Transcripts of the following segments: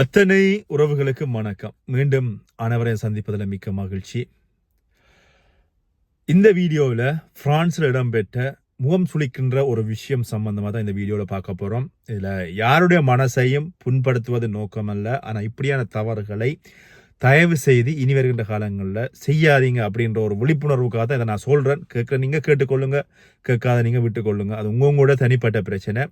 அத்தனை உறவுகளுக்கு வணக்கம். மீண்டும் அனைவரையும் சந்திப்பதில் மிக்க மகிழ்ச்சி. இந்த வீடியோவில் பிரான்ஸில் இடம்பெற்ற முகம் சுளிக்கின்ற ஒரு விஷயம் சம்பந்தமாக தான் இந்த வீடியோவில் பார்க்க போகிறோம் இதில் யாருடைய மனசையும் புண்படுத்துவது நோக்கமல்ல. ஆனால் இப்படியான தவறுகளை தயவு செய்து இனி வருகின்ற காலங்களில் செய்யாதீங்க அப்படின்ற ஒரு விழிப்புணர்வுக்காக தான் இதை நான் சொல்கிறேன் கேட்குற நீங்கள் கேட்டுக்கொள்ளுங்க. கேட்காத நீங்கள் விட்டுக்கொள்ளுங்க. அது உங்களோட தனிப்பட்ட பிரச்சனை.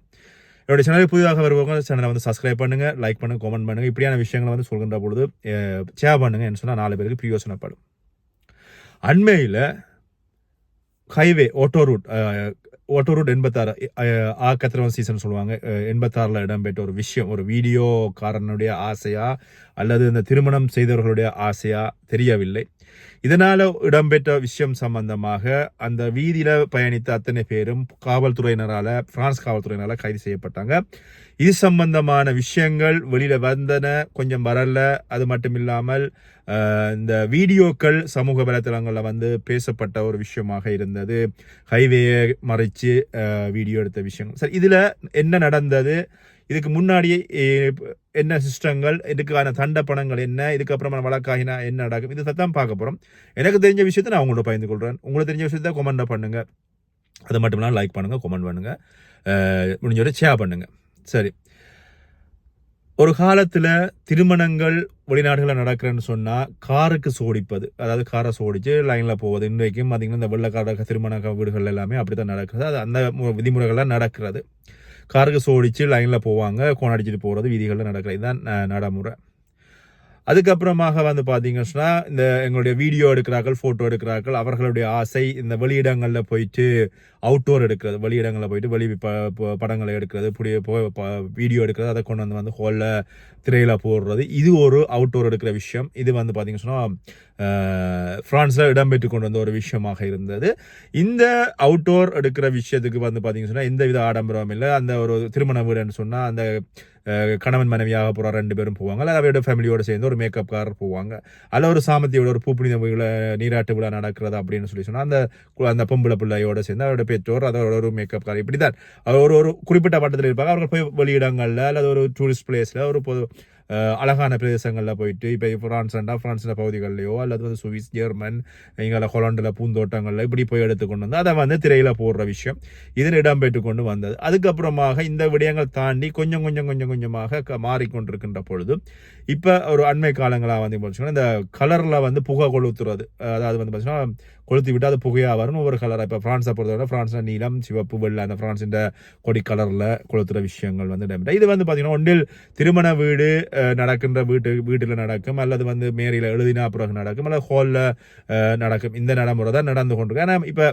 என்னுடைய சேனலுக்கு புதிதாக வருவாங்க சேனலை வந்து சப்ஸ்கிரைப் பண்ணுங்க லைக் பண்ணுங்க கமெண்ட் பண்ணுங்க. இப்படியான விஷயங்களை வந்து சொல்கின்ற பொழுது ஷேர் பண்ணுங்க சொன்னால் நாலு பேருக்கு பிரயோசனப்படும். அண்மையில் highway auto route auto route எண்பத்தாறு ஆ கத்திரவன் சீசன் சொல்லுவாங்க. எண்பத்தாறில் இடம்பெற்ற ஒரு விஷயம் ஒரு வீடியோக்காரனுடைய ஆசையாக அல்லது இந்த திருமணம் செய்தவர்களுடைய ஆசையா தெரியவில்லை. இதனால் இடம்பெற்ற விஷயம் சம்பந்தமாக அந்த வீதியில் பயணித்த அத்தனை பேரும் காவல்துறையினரால் பிரான்ஸ் காவல்துறையினரால் கைது செய்யப்பட்டாங்க. இது சம்பந்தமான விஷயங்கள் வெளியில் வந்தன கொஞ்சம் வரல. அது மட்டும் இல்லாமல் இந்த வீடியோக்கள் சமூக வலைத்தளங்களில் வந்து பேசப்பட்ட ஒரு விஷயமாக இருந்தது. ஹைவேயை மறைச்சு வீடியோ எடுத்த விஷயம் சரி இதில் என்ன நடந்தது? இதுக்கு முன்னாடியே என்ன சிஸ்டங்கள் இதுக்கான தண்ட பணங்கள் என்ன இதுக்கப்புறமா வழக்காகினா என்ன நடக்கும் இது தான் பார்க்க போகிறோம் எனக்கு தெரிஞ்ச விஷயத்தை நான் உங்களோட பகிர்ந்து கொள்கிறேன் உங்களுக்கு தெரிஞ்ச விஷயத்த கொமெண்ட் பண்ணுங்க. அது மட்டும் இல்லாமல் லைக் பண்ணுங்கள் கமெண்ட் பண்ணுங்கள் முடிஞ்சோட ஷேர் பண்ணுங்கள் சரி. ஒரு காலத்தில் திருமணங்கள் வெளிநாடுகளில் நடக்கிறேன்னு சொன்னால் காருக்கு சோடிப்பது. அதாவது காரை சோடித்து லைனில் போவது. இன்றைக்கும் பார்த்திங்கன்னா இந்த வெள்ளக்கார திருமண வீடுகள் எல்லாமே அப்படித்தான் நடக்குது அது அந்த மு- விதிமுறைகள்லாம் நடக்கிறது. காருக்கு சோடிச்சு லைனில் போவாங்க கோணடிச்சிட்டு போகிறது வீதிகளில் நடக்கிறது இதுதான் நடைமுறை. அதுக்கப்புறமாக வந்து பார்த்தீங்கன்னா இந்த எங்களுடைய வீடியோ எடுக்கிறார்கள் ஃபோட்டோ எடுக்கிறார்கள் அவர்களுடைய ஆசை இந்த வெளியிடங்களில் போயிட்டு அவுட்டோர் எடுக்கிறது வெளியிடங்களில் போயிட்டு வெளி ப படங்களை எடுக்கிறது புதிய போ- ப- வீடியோ எடுக்கிறது அதை கொண்டு வந்து வந்து ஹோலில் திரையில் போடுறது. இது ஒரு அவுட்டோர் எடுக்கிற விஷயம். இது வந்து பார்த்தீங்கன்னா சொன்னால் ஃப்ரான்ஸில் இடம்பெற்று கொண்டு வந்த ஒரு விஷயமாக இருந்தது. இந்த அவுட்டோர் எடுக்கிற விஷயத்துக்கு வந்து பார்த்தீங்கன்னா சொன்னால் எந்த வித ஆடம்பரம் இல்லை. அந்த ஒரு திருமண வீடுன்னு சொன்னால் அந்த கணவன் மனைவியாக போகிற ரெண்டு பேரும் போவாங்க. அல்லது அவையோட ஃபேமிலியோடு சேர்ந்து ஒரு மேக்கப் காரர் போவாங்க. அல்ல ஒரு சாமத்தியோட ஒரு பூப்புனித விழா நீராட்டு விழா நடக்கிறது அப்படின்னு சொல்லி சொன்னால் அந்த கு- அந்த பொம்பளை பிள்ளையோட சேர்ந்து அவரோட பெற்றோர் அதோட ஒரு மேக்கப் கார் இப்படி தான் ஒரு ஒரு குறிப்பிட்ட பட்டத்தில் இருப்பாங்க. அவர்கள் போய் வெளியிடங்களில் அல்லது ஒரு டூரிஸ்ட் பிளேஸில் ஒரு பொது அழகான பிரதேசங்களில் போயிட்டு இப்போ ஃப்ரான்ஸ்ண்டா ஃப்ரான்ஸில் பகுதிகளிலையோ அல்லது வந்து சுவிஸ் ஜெர்மன் இங்கே ஹொலாண்டில் பூந்தோட்டங்களில் இப்படி போய் எடுத்து கொண்டு வந்து அதை வந்து திரையில் போடுற விஷயம் இதில் இடம்பெற்று கொண்டு வந்தது. அதுக்கப்புறமாக இந்த விடயங்கள் தாண்டி கொஞ்சம் கொஞ்சம் கொஞ்சம் கொஞ்சமாக க- மாறிக்கொண்டிருக்கின்ற பொழுது இப்போ ஒரு அண்மை காலங்களாக வந்து பார்த்தீங்கன்னா இந்த கலரில் வந்து புகை கொளுத்துறது. அதாவது வந்து பார்த்தீங்கன்னா கொளுத்தி விட்டு அது புகையாக வரும். ஒவ்வொரு கலராக இப்போ ஃப்ரான்ஸை பொறுத்தவரை ஃப்ரான்ஸில் நீலம் சிவப்பு வெள்ளை அந்த ஃப்ரான்ஸின் கொடி கலரில் கொளுத்துற விஷயங்கள் வந்து இடம்பெற்ற. இது வந்து பார்த்தீங்கன்னா ஒன்றில் திருமண வீடு நடக்கின்ற வீட்டு வீட்டில் நடக்கும். அல்லது வந்து மேரியில் எழுதினா பிறகு நடக்கும். அல்லது ஹாலில் நடக்கும். இந்த நடைமுறை தான் நடந்து கொண்டிருக்கு. ஏன்னா இப்போ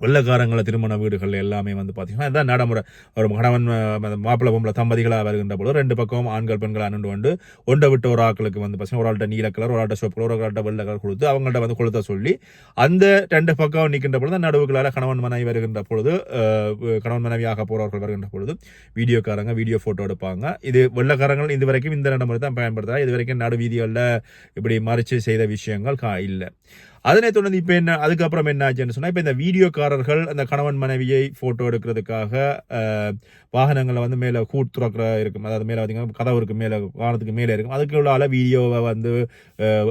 வெள்ளக்காரங்கள திருமண வீடுகள் எல்லாமே வந்து பார்த்தீங்கன்னா இதான் நடைமுறை. ஒரு கணவன் அஹ், மாப்பிள்ளை பொம்பளை தம்பதிகளாக வருகின்ற பொழுது ரெண்டு பக்கம் ஆண்கள் பெண்கள் அணுண்டு வந்து ஒன்றை விட்டு ஒரு ஆட்களுக்கு வந்து பார்த்தீங்கன்னா ஒரு ஆள்கிட்ட நீல கலர் ஒரு ஆள்கிட்ட சோப்பு கலர் ஒரு ஆள்கிட்ட வெள்ளை கலர் கொடுத்து அவங்கள்ட்ட வந்து கொளுத்த சொல்லி அந்த ரெண்டு பக்கம் நிற்கின்ற பொழுது நடுவுகளால் கணவன் மனைவி வருகின்ற பொழுது கணவன் மனைவியாக போறவர்கள் வருகின்ற பொழுது வீடியோக்காரங்க வீடியோ ஃபோட்டோ எடுப்பாங்க. இது வெள்ளக்காரங்கள் இது வரைக்கும் இந்த நடைமுறை தான் பயன்படுத்துகிறார் இது வரைக்கும் நடு வீதிகளில் இப்படி மறைச்சு செய்த விஷயங்கள் கா இல்லை. அதனை தொடர்ந்து இப்போ என்ன அதுக்கப்புறம் என்ன ஆச்சுன்னு சொன்னால் இப்போ இந்த வீடியோக்காரர்கள் அந்த கணவன் மனைவியை ஃபோட்டோ எடுக்கிறதுக்காக வாகனங்களை வந்து மேலே கூட் துறக்கிற இருக்கும். அதாவது மேலே பார்த்தீங்கன்னா கதவுக்கு மேலே வாகனத்துக்கு மேலே இருக்கும். அதுக்கு உள்ள வீடியோவை வந்து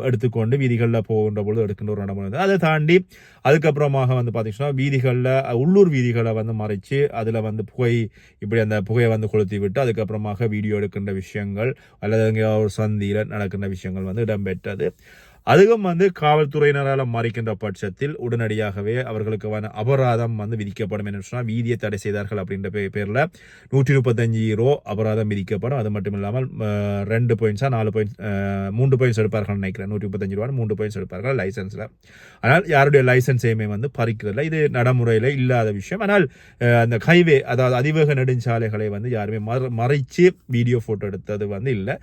எடுத்துக்கொண்டு வீதிகளில் போகின்ற பொழுது எடுக்கின்ற ஒரு நடைமுறை அதை தாண்டி அதுக்கப்புறமாக வந்து பார்த்தீங்கன்னா வீதிகளில் உள்ளூர் வீதிகளை வந்து மறைச்சு அதில் வந்து புகை இப்படி அந்த புகையை வந்து கொளுத்தி விட்டு அதுக்கப்புறமாக வீடியோ எடுக்கின்ற விஷயங்கள் அல்லது அங்கே ஒரு சந்தியில் நடக்கின்ற விஷயங்கள் வந்து இடம்பெற்றது. அதுவும் வந்து காவல்துறையினரால் மறைக்கின்ற பட்சத்தில் உடனடியாகவே அவர்களுக்கான அபராதம் வந்து விதிக்கப்படும் என்று சொன்னால் வீதியை தடை செய்தார்கள் அப்படின்ற பே பேரில் நூற்றி முப்பத்தஞ்சு யூரோ அபராதம் விதிக்கப்படும். அது மட்டும் இல்லாமல் ரெண்டு பாயிண்ட்ஸாக நாலு பாயிண்ட்ஸ் மூன்று பாயிண்ட்ஸ் எடுப்பார்கள் நினைக்கிறேன். நூற்றி முப்பத்தஞ்சு ரூபா மூன்று பாயிண்ட்ஸ் எடுப்பார்கள் லைசன்ஸில் ஆனால் யாருடைய லைசன்ஸையுமே வந்து பறிக்கிறதில்ல. இது நடைமுறையில் இல்லாத விஷயம். ஆனால் அந்த ஹைவே அதாவது அதிவேக நெடுஞ்சாலைகளை வந்து யாருமே மற மறைச்சு வீடியோ ஃபோட்டோ எடுத்தது வந்து இல்லை.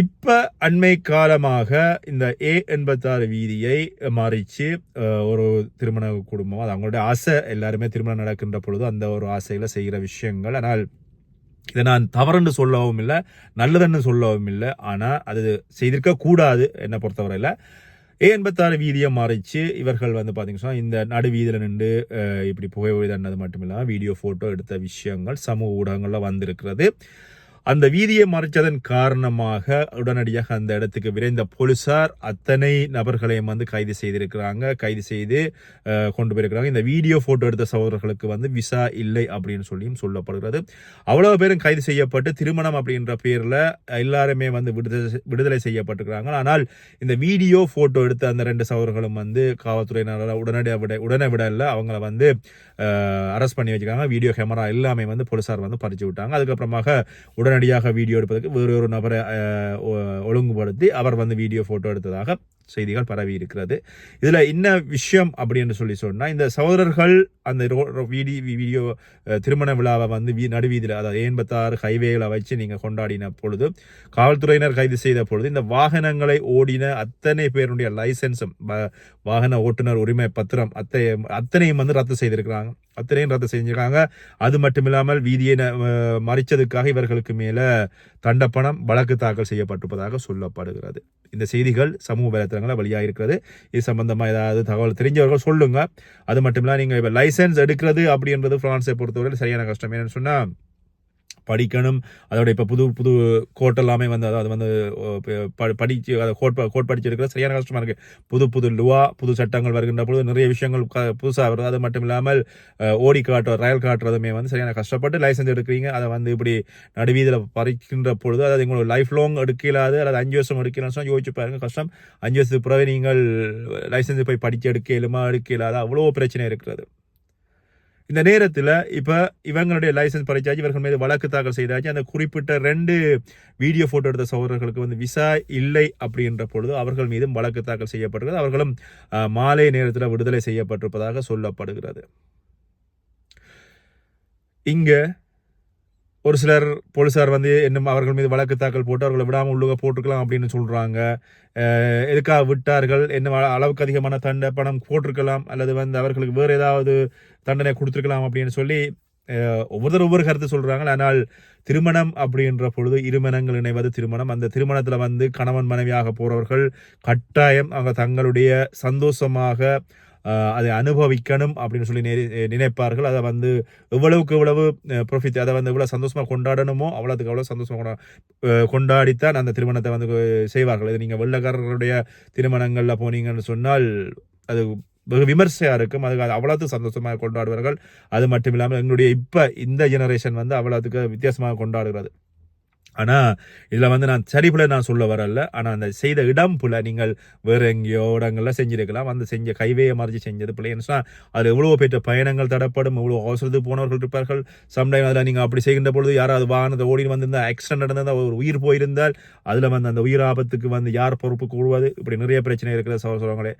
இப்ப அண்மை காலமாக இந்த ஏ எண்பத்தாறு வீதியை மாறிச்சு ஒரு திருமண குடும்பம் அது அவங்களுடைய ஆசை எல்லாருமே திருமணம் நடக்கின்ற பொழுது அந்த ஒரு ஆசையில செய்கிற விஷயங்கள். ஆனால் இதை நான் தவறுன்னு சொல்லவும் இல்லை நல்லதுன்னு சொல்லவும் இல்லை. ஆனால் அது செய்திருக்க கூடாது என்னை பொறுத்தவரையில். ஏ எண்பத்தாறு வீதியை மறைச்சு இவர்கள் வந்து பார்த்தீங்கன்னா இந்த நடு வீதியில் நின்று இப்படி புகை தண்டது மட்டும் இல்லாமல் வீடியோ ஃபோட்டோ எடுத்த விஷயங்கள் சமூக ஊடகங்களில் வந்திருக்கிறது. அந்த வீதியை மறைச்சதன் காரணமாக உடனடியாக அந்த இடத்துக்கு விரைந்த போலீசார் அத்தனை நபர்களையும் வந்து கைது செய்திருக்கிறாங்க. கைது செய்து கொண்டு போயிருக்கிறாங்க. இந்த வீடியோ போட்டோ எடுத்த சகோதரர்களுக்கு வந்து விசா இல்லை அப்படின்னு சொல்லியும் சொல்லப்படுகிறது. அவ்வளவு பேரும் கைது செய்யப்பட்டு திருமணம் அப்படின்ற பேரில் எல்லாருமே வந்து விடுதலை விடுதலை செய்யப்பட்டிருக்கிறாங்க. ஆனால் இந்த வீடியோ போட்டோ எடுத்த அந்த ரெண்டு சகோதரர்களும் வந்து காவல்துறையினரால் உடனடியாக விட உடனே விடல. அவங்கள வந்து அரெஸ்ட் பண்ணி வச்சுக்கிறாங்க வீடியோ கேமரா எல்லாமே வந்து போலீசார் வந்து பறிச்சு விட்டாங்க. அதுக்கப்புறமாக உடனடியாக வீடியோ எடுப்பதற்கு வேறு ஒரு நபரை ஒழுங்குபடுத்தி அவர் வந்து வீடியோ போட்டோ எடுத்ததாக செய்திகள் பரவி இருக்கிறது. இதில் என்ன விஷயம் அப்படின்னு சொல்லி சொன்னால் இந்த சகோதரர்கள் அந்த ரோ- ரோ- வீடி வீடியோ திருமண விழாவை வந்து வீ நடுவீதியில் அதாவது எண்பத்தாறு ஹைவேகளை வச்சு நீங்கள் கொண்டாடின பொழுது காவல்துறையினர் கைது செய்த பொழுது இந்த வாகனங்களை ஓடின அத்தனை பேருடைய லைசன்ஸும் வாகன ஓட்டுநர் உரிமை பத்திரம் அத்தை அத்தனையும் வந்து ரத்து செய்திருக்கிறாங்க. அத்தனையும் ரத்து செஞ்சிருக்காங்க. அது மட்டும் இல்லாமல் வீதியை ந- இவர்களுக்கு மேலே தண்டப்பணம் வழக்கு தாக்கல் செய்யப்பட்டிருப்பதாக சொல்லப்படுகிறது. இந்த செய்திகள் சமூக வழியா இருக்கிறது. இது சம்பந்தமா ஏதாவது தகவல் தெரிஞ்சவர்கள் சொல்லுங்க. அது மட்டும் இல்லை நீங்க இப்போ லைசன்ஸ் எடுக்கிறது அப்படின்றது பிரான்ஸை பொறுத்தவரை சரியான கஷ்டம். என்னென்னு சொன்னால் படிக்கணும். அதோட இப்போ புது புது கோட் எல்லாமே வந்து அதாவது வந்து ஓ, ப- படிச்சு அதை கோட் கோட் படிச்சு சரியான கஷ்டமாக இருக்குது புது புது லுவா புது சட்டங்கள் வருகின்ற பொழுது நிறைய விஷயங்கள் புதுசாக வருது. அது மட்டும் இல்லாமல் ஓடி காட்டு ரயில் காட்டுறதுமே வந்து சரியான கஷ்டப்பட்டு லைசன்ஸ் எடுக்கிறீங்க. அதை வந்து இப்படி நடுவீதியில் பறிக்கின்ற பொழுது அதாவது உங்களுக்கு லைஃப் லாங் எடுக்கலாது அல்லது அஞ்சு வருஷம் எடுக்கலாம்னு யோசிச்சு பாருங்கள் கஷ்டம். அஞ்சு வருஷத்துக்கு பிறகு நீங்கள் லைசன்ஸ் போய் படிச்சு எடுக்க இயலுமா எடுக்க இல்லாத அவ்வளோ பிரச்சனை இருக்கிறது. இந்த நேரத்தில் இப்போ இவங்களுடைய லைசன்ஸ் பறிச்சாச்சு இவர்கள் மீது வழக்கு தாக்கல் செய்தாச்சு. அந்த குறிப்பிட்ட ரெண்டு வீடியோ ஃபோட்டோ எடுத்த சகோதரர்களுக்கு வந்து விசா இல்லை அப்படின்ற பொழுது அவர்கள் மீதும் வழக்கு தாக்கல் செய்யப்படுகிறது அவர்களும் மாலை நேரத்தில் விடுதலை செய்யப்பட்டிருப்பதாக சொல்லப்படுகிறது. இங்கே ஒரு சிலர் போலீசார் வந்து இன்னும் அவர்கள் மீது வழக்கு தாக்கல் போட்டு அவர்களை விடாமல் உள்ளுக போட்டுக்கலாம் அப்படின்னு சொல்கிறாங்க எதுக்காக விட்டார்கள்? என்ன அளவுக்கு அதிகமான தண்டை பணம் போட்டிருக்கலாம் அல்லது வந்து அவர்களுக்கு வேறு ஏதாவது தண்டனை கொடுத்துருக்கலாம் அப்படின்னு சொல்லி ஒவ்வொருத்தர் ஒவ்வொரு கருத்து சொல்கிறாங்க ஆனால் திருமணம் அப்படின்ற பொழுது இருமணங்கள் இணைவது திருமணம். அந்த திருமணத்தில் வந்து கணவன் மனைவியாக போகிறவர்கள் கட்டாயம் அவங்க தங்களுடைய சந்தோஷமாக அதை அனுபவிக்கணும் அப்படின்னு சொல்லி நினைப்பார்கள். அதை வந்து எவ்வளவுக்கு எவ்வளவு ப்ரொஃபிட் அதை வந்து எவ்வளோ சந்தோஷமாக கொண்டாடணுமோ அவ்வளோத்துக்கு அவ்வளோ சந்தோஷமாக கொண்டா கொண்டாடித்தான் அந்த திருமணத்தை வந்து செய்வார்கள். இது நீங்கள் வெள்ளக்காரர்களுடைய திருமணங்களில் போனீங்கன்னு சொன்னால் அது வெகு விமர்சையாக இருக்கும். அது அவ்வளோத்துக்கு சந்தோஷமாக கொண்டாடுவார்கள். அது மட்டும் இல்லாமல் எங்களுடைய இப்போ இந்த ஜெனரேஷன் வந்து அவ்வளோத்துக்கு வித்தியாசமாக கொண்டாடுகிறது. ஆனால் இதில் வந்து நான் சரிபுல நான் சொல்ல வரல ஆனால் அந்த செய்த இடம் புல நீங்கள் வேற எங்கேயோ இடங்கள்ல செஞ்சிருக்கலாம். அந்த செஞ்ச கைவேயை மறைச்சி செஞ்சது பிள்ளைன்னு சொன்னால் அதில் எவ்வளோ பெற்ற பயணங்கள் தடப்படும். எவ்வளோ அவசரத்துக்கு போனவர்கள் இருப்பார்கள். சம்டைம் அதில் நீங்கள் அப்படி செய்கின்ற பொழுது யாராவது வாகனத்தை ஓடி வந்திருந்தால் ஆக்சிடென்ட் நடந்தால் ஒரு உயிர் போயிருந்தால் அதில் வந்து அந்த உயிர் ஆபத்துக்கு வந்து யார் பொறுப்பு கூடுவது இப்படி நிறைய பிரச்சனை இருக்கிற சகோதர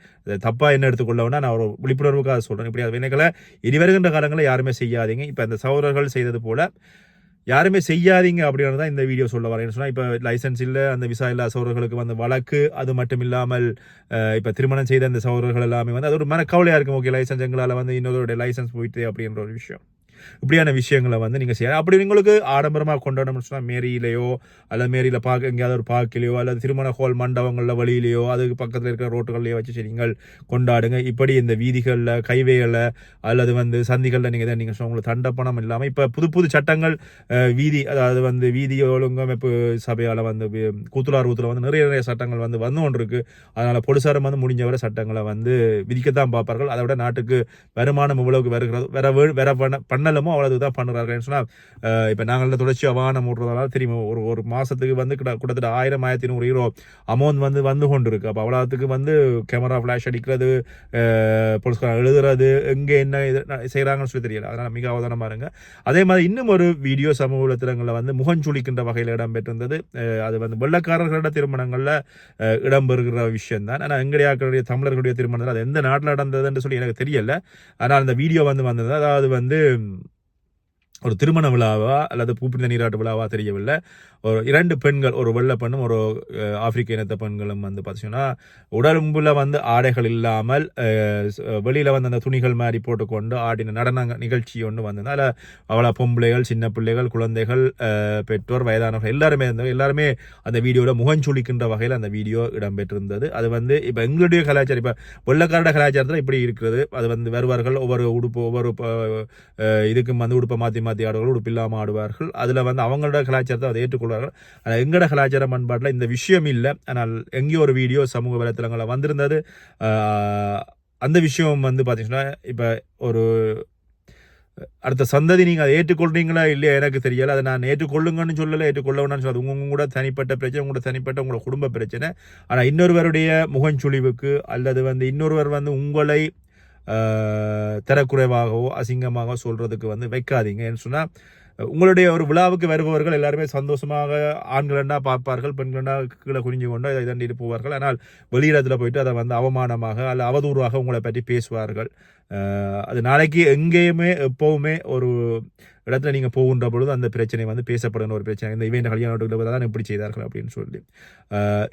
தப்பாக என்ன எடுத்துக்கொள்ளவனா நான் ஒரு விழிப்புணர்வுக்காக சொல்கிறேன் இப்படி வினைகளை இனி வருகின்ற காலங்களில் யாருமே செய்யாதீங்க. இப்போ அந்த சகோதரர்கள் செய்தது போல யாருமே செய்யாதீங்க அப்படின்னு தான் இந்த வீடியோ சொல்ல வரேன். சொன்னால் இப்போ லைசன்ஸ் இல்லை அந்த விசா இல்லா சகோதரர்களுக்கு வந்து வழக்கு அது மட்டும் இல்லாமல் இப்போ திருமணம் செய்த அந்த சகோதரர்கள் எல்லாமே வந்து அது ஒரு கவலையாக இருக்கும். ஓகே லைசன்ஸ் எங்களால் வந்து இன்னொருடைய லைசன்ஸ் போயிட்டு அப்படின்ற ஒரு விஷயம். இப்படியான விஷயங்களை வந்து நீங்கள் செய்யலாம். அப்படி உங்களுக்கு ஆடம்பரமாக கொண்டாடணும்னு சொன்னால் மேரியிலையோ அல்லது மேரியில் பார்க்க எங்கேயாவது ஒரு பார்க்கிலையோ அல்லது திருமண ஹோல் மண்டபங்களில் வழியிலையோ அதுக்கு பக்கத்தில் இருக்கிற ரோட்டுகள்லையோ வச்சு நீங்கள் கொண்டாடுங்க. இப்படி இந்த வீதிகளில் கைவேகளில் அல்லது வந்து சந்திகளில் நீங்கள் தான் நீங்கள் சொன்ன உங்களுக்கு தண்டப்பணம் இல்லாமல் இப்போ புது புது சட்டங்கள் வீதி அதாவது வந்து வீதி ஒழுங்கமைப்பு சபையால் வந்து கூத்துலார் ஊத்தில் வந்து நிறைய நிறைய சட்டங்கள் வந்து வந்து ஒன்று இருக்குது அதனால் பொலிசாரம் வந்து முடிஞ்சவரை சட்டங்களை வந்து விதிக்கத்தான் பார்ப்பார்கள். அதை விட நாட்டுக்கு வருமானம் இவ்வளவுக்கு வருகிறது வர வர பண்ண பண்ணலமோ அவ்வளவு தான் பண்ணுறார்கள் சொன்னால் இப்போ நாங்கள் தொடர்ச்சியாக வாகனம் ஓட்டுறதால தெரியும் ஒரு ஒரு மாதத்துக்கு வந்து கிட்ட- கிட்டத்தட்ட ஆயிரம் ஆயிரத்தி நூறு ஹீரோ அமௌண்ட் வந்து வந்து கொண்டு இருக்கு அப்போ அவ்வளோத்துக்கு வந்து கேமரா ஃபிளாஷ் அடிக்கிறது போலீஸ்காரன் எழுதுறது எங்கே என்ன இது செய்கிறாங்கன்னு சொல்லி தெரியல. அதனால் மிக அவதானமா இருங்க. அதே மாதிரி இன்னும் ஒரு வீடியோ சமூக வலைத்தளங்களில் வந்து முகஞ்சுளிக்கின்ற வகையில் இடம்பெற்றிருந்தது அது வந்து வெள்ளக்காரர்களோட திருமணங்களில் இடம்பெறுகிற விஷயம் தான் ஆனால் எங்கடையாக்களுடைய தமிழர்களுடைய திருமணத்தில் அது எந்த நாட்டில் நடந்ததுன்னு சொல்லி எனக்கு தெரியல. ஆனால் அந்த வீடியோ வந்து வந்தது அதாவது வந்து ஒரு திருமண விழாவா அல்லது பூப்பிடிந்த நீராட்டு விழாவா தெரியவில்லை. ஒரு இரண்டு பெண்கள் ஒரு வெள்ளை பெண்ணும் ஒரு ஆப்பிரிக்க இனத்த பெண்களும் வந்து பார்த்தீங்கன்னா உடலும்புல வந்து ஆடைகள் இல்லாமல் வெளியில் வந்து அந்த துணிகள் மாதிரி போட்டுக்கொண்டு ஆடின நடன நிகழ்ச்சி ஒன்று வந்தது. அதில் அவ்வளோ பொம்பளைகள் சின்ன பிள்ளைகள் குழந்தைகள் பெற்றோர் வயதானவர்கள் எல்லாருமே இருந்தவங்க எல்லாருமே அந்த வீடியோவில் முகஞ்சுளிக்கின்ற வகையில் அந்த வீடியோ இடம்பெற்றிருந்தது. அது வந்து இப்போ எங்களுடைய கலாச்சாரம் இப்போ வெள்ளக்காரட கலாச்சாரத்தில் இப்படி இருக்கிறது. அது வந்து வருவார்கள் ஒவ்வொரு உடுப்பு ஒவ்வொரு இதுக்கும் வந்து உடுப்பை மாற்றி ஏமாத்தி ஆடுவார்கள் உடுப்பில்லாமல் ஆடுவார்கள். அதில் வந்து அவங்களோட கலாச்சாரத்தை அதை ஏற்றுக்கொள்வார்கள். ஆனால் எங்களோட கலாச்சார பண்பாட்டில் இந்த விஷயம் இல்லை. ஆனால் எங்கேயோ ஒரு வீடியோ சமூக வலைத்தளங்களில் வந்திருந்தது. அந்த விஷயம் வந்து பார்த்திங்கன்னா இப்போ ஒரு அடுத்த சந்ததி நீங்கள் அதை ஏற்றுக்கொள்றீங்களா இல்லையா எனக்கு தெரியல. அதை நான் ஏற்றுக்கொள்ளுங்கன்னு சொல்லலை ஏற்றுக்கொள்ள வேணாம்னு சொல்லுவது உங்க கூட தனிப்பட்ட பிரச்சனை உங்களோட தனிப்பட்ட உங்களோட குடும்ப பிரச்சனை. ஆனால் இன்னொருவருடைய முகஞ்சுழிவுக்கு அல்லது வந்து இன்னொருவர் வந்து உங்களை தரக்குறைவாகவோ அசிங்கமாகவோ சொல்றதுக்கு வந்து வைக்காதீங்க. ஏன்னு சொன்னால் உங்களுடைய ஒரு விழாவுக்கு வருபவர்கள் எல்லாருமே சந்தோஷமாக ஆண்களண்டா பார்ப்பார்கள் பெண்களண்டா கீழே குனிஞ்சு கொண்டு இதை தண்டிட்டு போவார்கள். ஆனால் வெளியிடத்தில் போயிட்டு அதை வந்து அவமானமாக அல்ல அவதூறாக உங்களை பற்றி பேசுவார்கள். அது நாளைக்கு எங்கேயுமே எப்போவுமே ஒரு இடத்துல நீங்கள் போகின்ற பொழுது அந்த பிரச்சனை வந்து பேசப்படணும் ஒரு பிரச்சனை. இந்த இவன் கல்யாணத்துக்கு தான் இப்படி செய்தார்கள் அப்படின்னு சொல்லி.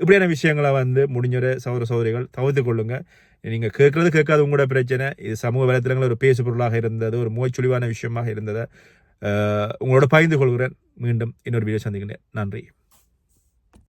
இப்படியான விஷயங்களை வந்து முடிஞ்ச சௌர சௌதரிகள் தவிர்த்து கொள்ளுங்கள் நீங்கள் கேட்குறது கேட்காது உங்களோட பிரச்சனை. இது சமூக வலைத்தளங்கள் ஒரு பேசு பொருளாக இருந்தது ஒரு முகச்சுழிவான விஷயமாக இருந்தது. உங்களோட பகிர்ந்து கொள்கிறேன். மீண்டும் இன்னொரு வீடியோ சந்திக்கிறேன் நன்றி.